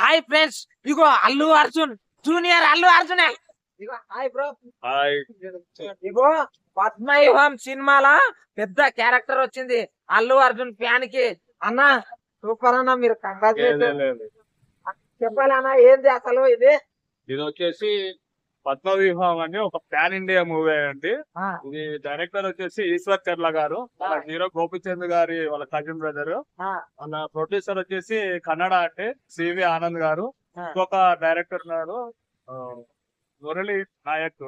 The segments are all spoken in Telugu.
హాయ్ ఫ్రెండ్స్ ఇగో అల్లు అర్జున్ జూనియర్ అల్లు అర్జున్. ఇగో హాయ్ బ్రో హాయ్ ఇగో పద్మవ్యూహం సినిమాలో పెద్ద క్యారెక్టర్ వచ్చింది అల్లు అర్జున్ ఫ్యాన్కి. అన్న సూపర్ అన్న మీరు కంగ్రాచులేషన్. చెప్పాలన్నా ఏంది అసలు ఇది? ఇది వచ్చేసి పద్మవ్యూహం అని ఒక పాన్ ఇండియా మూవీ అండి ఇది డైరెక్టర్ వచ్చేసి ఈశ్వర్ చర్ల గారు. వాళ్ళ హీరో గోపిచంద్ గారి వాళ్ళ కజిన్ బ్రదర్ వాళ్ళ ప్రొడ్యూసర్ వచ్చేసి కన్నడ అంటే సివి ఆనంద్ గారు. ఇంకొక డైరెక్టర్ ఉన్నారు మురళి నాయక్.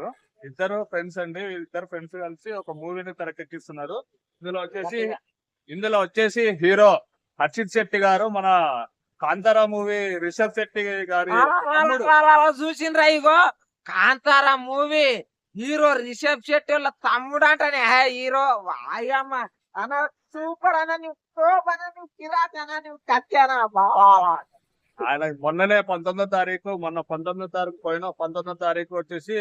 ఇద్దరు ఫ్రెండ్స్ అండి. ఇద్దరు ఫ్రెండ్స్ కలిసి ఒక మూవీని తెరకెక్కిస్తున్నారు. ఇందులో వచ్చేసి ఇందులో వచ్చేసి హీరో హర్షిత్ శెట్టి గారు. మన కాంతారా మూవీ రిషబ్ శెట్టి గారి చూసిండ్రా ఇగో? కాంతారా మూవీ హీరో రిషబ్ శెట్టి వాళ్ళ తమ్ముడు అంటనే హే హీరో వాయమ్మ. అన్న సూపర్ అన్న నువ్వు సూపర్ అన్న నువ్వు కిరాక్ అన్న నువ్వు కత్యానా బావా. ఆయన మొన్ననే పంతొమ్మిదో తారీఖు మొన్న పంతొమ్మిదో తారీఖు పోయిన పంతొమ్మిదో తారీఖు వచ్చేసి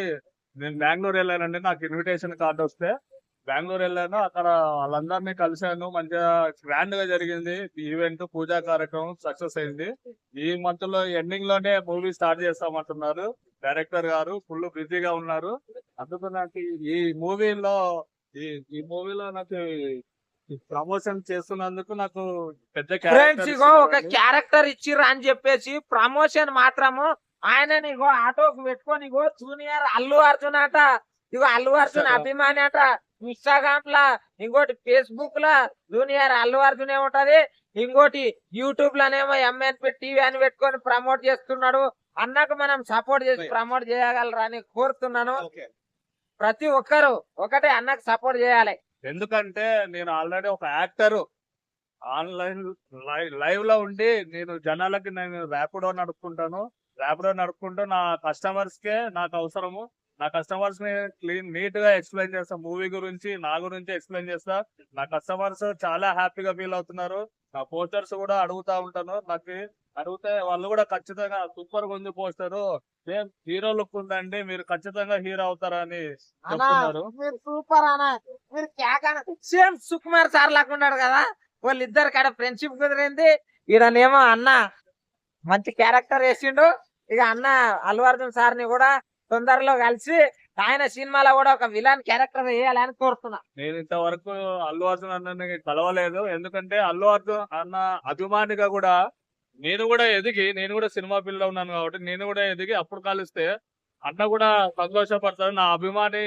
నేను బెంగళూరు వెళ్ళానండి. నాకు ఇన్విటేషన్ కార్డు వస్తే బెంగళూరు వెళ్ళాను. అక్కడ వాళ్ళందరినీ కలిశాను. మంచిగా గ్రాండ్గా జరిగింది. ఈవెంట్ పూజా కార్యక్రమం సక్సెస్ అయింది. ఈ మంత్లో ఎండింగ్లోనే మూవీ స్టార్ట్ చేస్తామంటున్నారు. డైరెక్టర్ గారు ఫుల్ బిజీగా ఉన్నారు. అందుకు నాకు ఈ మూవీలో ఈ ఈ మూవీలో నాకు ప్రమోషన్ చేస్తున్నందుకు నాకు పెద్ద ఫ్రెండ్స్ character ఇగో ఒక. క్యారెక్టర్ ఇచ్చిర్రు అని చెప్పేసి ప్రమోషన్ మాత్రము ఆయన ఇగో ఆటోకి పెట్టుకొని ఇగో జూనియర్ అల్లు అర్జున్ అట ఇగో అల్లు అర్జున్. అభిమాని అట ఇన్స్టాగ్రామ్ లా ఇంకోటి ఫేస్బుక్ లా జూనియర్ అల్లు అర్జున్ ఏముంటది ఇంకోటి యూట్యూబ్ లోనేమో ఎంఎన్పి టీవీ అని పెట్టుకొని ప్రమోట్ చేస్తున్నాడు. అన్నకు మనం సపోర్ట్ చేసి. ప్రమోట్ చేయగలరా అని కోరుతున్నాను. ప్రతి ఒక్కరు ఒకటే అన్నకు సపోర్ట్ చేయాలి. ఎందుకంటే నేను ఆల్రెడీ ఒక యాక్టర్. ఆన్లైన్ లైవ్లో ఉండి నేను జనాలకి నేను ర్యాపిడో నడుపుకుంటాను. ర్యాపిడో నడుపుకుంటూ నా కస్టమర్స్ కే నాకు అవసరము. నా కస్టమర్స్ని క్లీన్ నీట్గా ఎక్స్ప్లెయిన్ చేస్తా. మూవీ గురించి నా గురించి ఎక్స్ప్లెయిన్ చేస్తా. నా కస్టమర్స్ చాలా హ్యాపీగా ఫీల్ అవుతున్నారు. నా పోస్టర్స్ కూడా అడుగుతా ఉంటాను. నాకు అడిగితే వాళ్ళు కూడా ఖచ్చితంగా సూపర్గా ఉంది పోస్టర్ సేమ్ హీరో లుక్ ఉందండి మీరు ఖచ్చితంగా హీరో అవుతారని చెప్తున్నారు. మీరు సూపర్ అన్న మీరు సేమ్ సుకుమార్ సార్ లాగా ఉన్నాడు కదా. వాళ్ళిద్దరు కాడ ఫ్రెండ్షిప్ కుదిరింది. ఈడనేమో అన్న మంచి క్యారెక్టర్ వేసిండు. ఇక అన్న అల్లు అర్జున్ సార్ని కూడా తొందరలో కలిసి ఆయన సినిమాలో కూడా ఒక విలన్ క్యారెక్టర్ వేయాలని కోరుతున్నా. నేను ఇంతవరకు అల్లు అర్జున్ అన్నని కలవలేదు. ఎందుకంటే అల్లు అర్జున్ అన్న అభిమానిగా కూడా నేను కూడా ఎదిగి నేను కూడా సినిమా పిల్ల ఉన్నాను కాబట్టి నేను కూడా ఎదిగి అప్పుడు కలిస్తే అన్న కూడా సంతోషపడతాడు. నా అభిమాని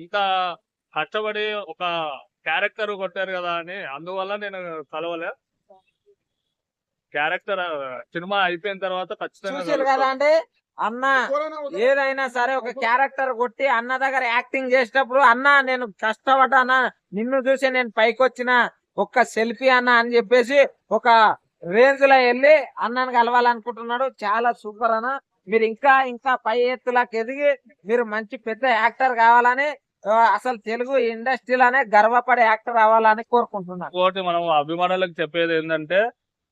ఇంత కష్టపడి ఒక క్యారెక్టర్ కొట్టారు కదా అని అందువల్ల నేను కలవలే. క్యారెక్టర్ సినిమా అయిపోయిన తర్వాత ఖచ్చితంగా కదా. అంటే అన్న ఏదైనా సరే ఒక క్యారెక్టర్ కొట్టి అన్న దగ్గర యాక్టింగ్ చేసేటప్పుడు అన్న నేను కష్టపడ్డానా నిన్ను చూసి నేను పైకి వచ్చిన ఒక్క సెల్ఫీ అన్న అని చెప్పేసి ఒక రేంజ్లో వెళ్ళి అన్నను కలవాలనుకుంటున్నాడు. చాలా సూపర్ అన్న. మీరు ఇంకా ఇంకా పై ఎత్తులకు ఎదిగి మీరు మంచి పెద్ద యాక్టర్ కావాలని అసలు తెలుగు ఇండస్ట్రీలోనే గర్వపడే యాక్టర్ అవ్వాలని కోరుకుంటున్నాను. మనం అభిమానులకు చెప్పేది ఏంటంటే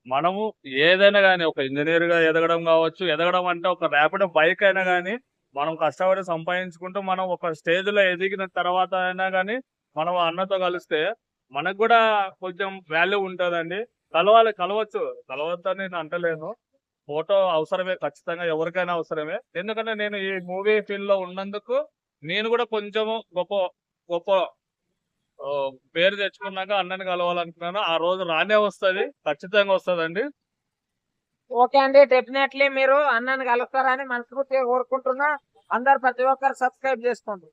మనము ఏదైనా కానీ ఒక ఇంజనీర్గా ఎదగడం కావచ్చు ఎదగడం అంటే ఒక ర్యాపిడ్ బైక్ అయినా కానీ మనం కష్టపడి సంపాదించుకుంటూ మనం ఒక స్టేజ్లో ఎదిగిన తర్వాత అయినా కానీ మనం అన్నతో కలిస్తే మనకు కూడా కొంచెం వాల్యూ ఉంటుందండి. కలవాలి కలవచ్చు. కలవద్దని నేను అంటలేను. ఫోటో అవసరమే ఖచ్చితంగా ఎవరికైనా అవసరమే. ఎందుకంటే నేను ఈ మూవీ ఫీల్డ్లో ఉన్నందుకు నేను కూడా కొంచెము గొప్ప గొప్ప పేరు తెచ్చుకున్నాక అన్నని కలవాలనుకున్నాను. ఆ రోజు రానే వస్తది ఖచ్చితంగా వస్తదండి. ఓకే అండి డెఫినెట్లీ మీరు అన్నని కలుస్తారని మనస్ఫూర్తిగా కోరుకుంటున్నా. అందరు ప్రతి ఒక్కరు సబ్స్క్రైబ్ చేసుకోండి.